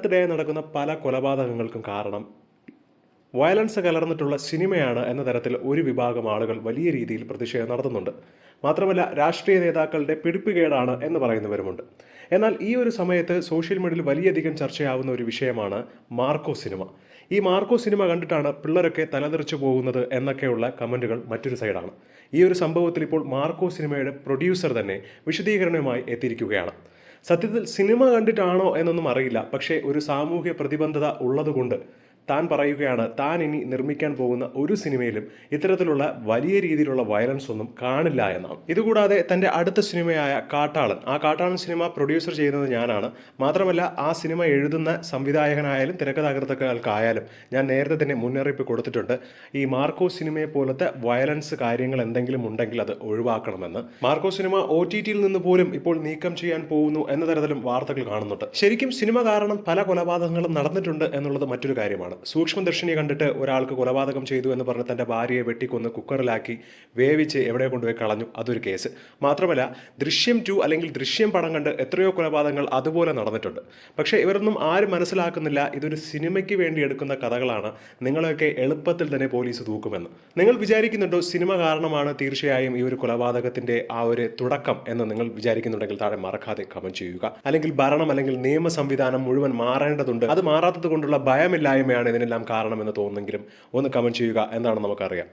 അടുത്തിടെ നടക്കുന്ന പല കൊലപാതകങ്ങൾക്കും കാരണം വയലൻസ് കലർന്നിട്ടുള്ള സിനിമയാണ് എന്ന തരത്തിൽ ഒരു വിഭാഗം ആളുകൾ വലിയ രീതിയിൽ പ്രതിഷേധം നടത്തുന്നുണ്ട്. മാത്രമല്ല രാഷ്ട്രീയ നേതാക്കളുടെ പിടിപ്പുകേടാണ് എന്ന് പറയുന്നവരുമുണ്ട്. എന്നാൽ ഈ ഒരു സമയത്ത് സോഷ്യൽ മീഡിയയിൽ വലിയധികം ചർച്ചയാവുന്ന ഒരു വിഷയമാണ് മാർക്കോ സിനിമ. ഈ മാർക്കോ സിനിമ കണ്ടിട്ടാണ് പിള്ളേരൊക്കെ തലതെറിച്ചു പോകുന്നത് എന്നൊക്കെയുള്ള കമന്റുകൾ മറ്റൊരു സൈഡാണ്. ഈ ഒരു സംഭവത്തിൽ ഇപ്പോൾ മാർക്കോ സിനിമയുടെ പ്രൊഡ്യൂസർ തന്നെ വിശദീകരണവുമായി എത്തിയിരിക്കുകയാണ്. സത്യത്തിൽ സിനിമ കണ്ടിട്ടാണോ എന്നൊന്നും അറിയില്ല. പക്ഷേ ഒരു സാമൂഹ്യ പ്രതിബദ്ധത ഉള്ളതുകൊണ്ട് താൻ പറയുകയാണ് താൻ ഇനി നിർമ്മിക്കാൻ പോകുന്ന ഒരു സിനിമയിലും ഇത്തരത്തിലുള്ള വലിയ രീതിയിലുള്ള വയലൻസ് ഒന്നും കാണില്ല എന്നാണ്. ഇതുകൂടാതെ തന്റെ അടുത്ത സിനിമയായ കാട്ടാളൻ. ആ കാട്ടാളൻ സിനിമ പ്രൊഡ്യൂസർ ചെയ്യുന്നത് ഞാനാണ്. മാത്രമല്ല ആ സിനിമ എഴുതുന്ന സംവിധായകനായാലും തിരക്കഥാകൃതക്കാർക്കായാലും ഞാൻ നേരത്തെ തന്നെ മുന്നറിയിപ്പ് കൊടുത്തിട്ടുണ്ട്. ഈ മാർക്കോ സിനിമയെ പോലത്തെ വയലൻസ് കാര്യങ്ങൾ എന്തെങ്കിലും ഉണ്ടെങ്കിൽ അത് ഒഴിവാക്കണമെന്ന്. മാർക്കോ സിനിമ ഒ ടി ടിയിൽ നിന്ന് പോലും ഇപ്പോൾ നീക്കം ചെയ്യാൻ പോകുന്നു എന്ന തരത്തിലും വാർത്തകൾ കാണുന്നുണ്ട്. ശരിക്കും സിനിമ കാരണം പല കൊലപാതകങ്ങളും നടന്നിട്ടുണ്ട് എന്നുള്ളത് മറ്റൊരു കാര്യമാണ്. സൂക്ഷ്മദർശിനി കണ്ടിട്ട് ഒരാൾക്ക് കൊലപാതകം ചെയ്തു എന്ന് പറഞ്ഞ് തന്റെ ഭാര്യയെ വെട്ടിക്കൊന്ന് കുക്കറിലാക്കി വേവിച്ച് എവിടെ കൊണ്ടുപോയി കളഞ്ഞു. അതൊരു കേസ്. മാത്രമല്ല ദൃശ്യം ടു അല്ലെങ്കിൽ ദൃശ്യം പടം കണ്ട് എത്രയോ കൊലപാതകങ്ങൾ അതുപോലെ നടന്നിട്ടുണ്ട്. പക്ഷേ ഇവരൊന്നും ആരും മനസ്സിലാക്കുന്നില്ല. ഇതൊരു സിനിമയ്ക്ക് വേണ്ടി എടുക്കുന്ന കഥകളാണ്. നിങ്ങളൊക്കെ എളുപ്പത്തിൽ തന്നെ പോലീസ് തൂക്കുമെന്ന്. നിങ്ങൾ വിചാരിക്കുന്നുണ്ടോ സിനിമ കാരണമാണ് തീർച്ചയായും ഈ ഒരു കൊലപാതകത്തിന്റെ ആ ഒരു തുടക്കം എന്ന് നിങ്ങൾ വിചാരിക്കുന്നുണ്ടെങ്കിൽ താഴെ മറക്കാതെ കമന്റ് ചെയ്യുക. അല്ലെങ്കിൽ ഭരണം അല്ലെങ്കിൽ നിയമ സംവിധാനം മുഴുവൻ മാറേണ്ടതുണ്ട്. അത് മാറാത്തത് കൊണ്ടുള്ള ഭയമില്ലായ്മയാണ് ഇതിനെല്ലാം കാരണമെന്ന് തോന്നുന്നെങ്കിലും ഒന്ന് കമന്റ് ചെയ്യുക. എന്താണെന്ന് നമുക്കറിയാം.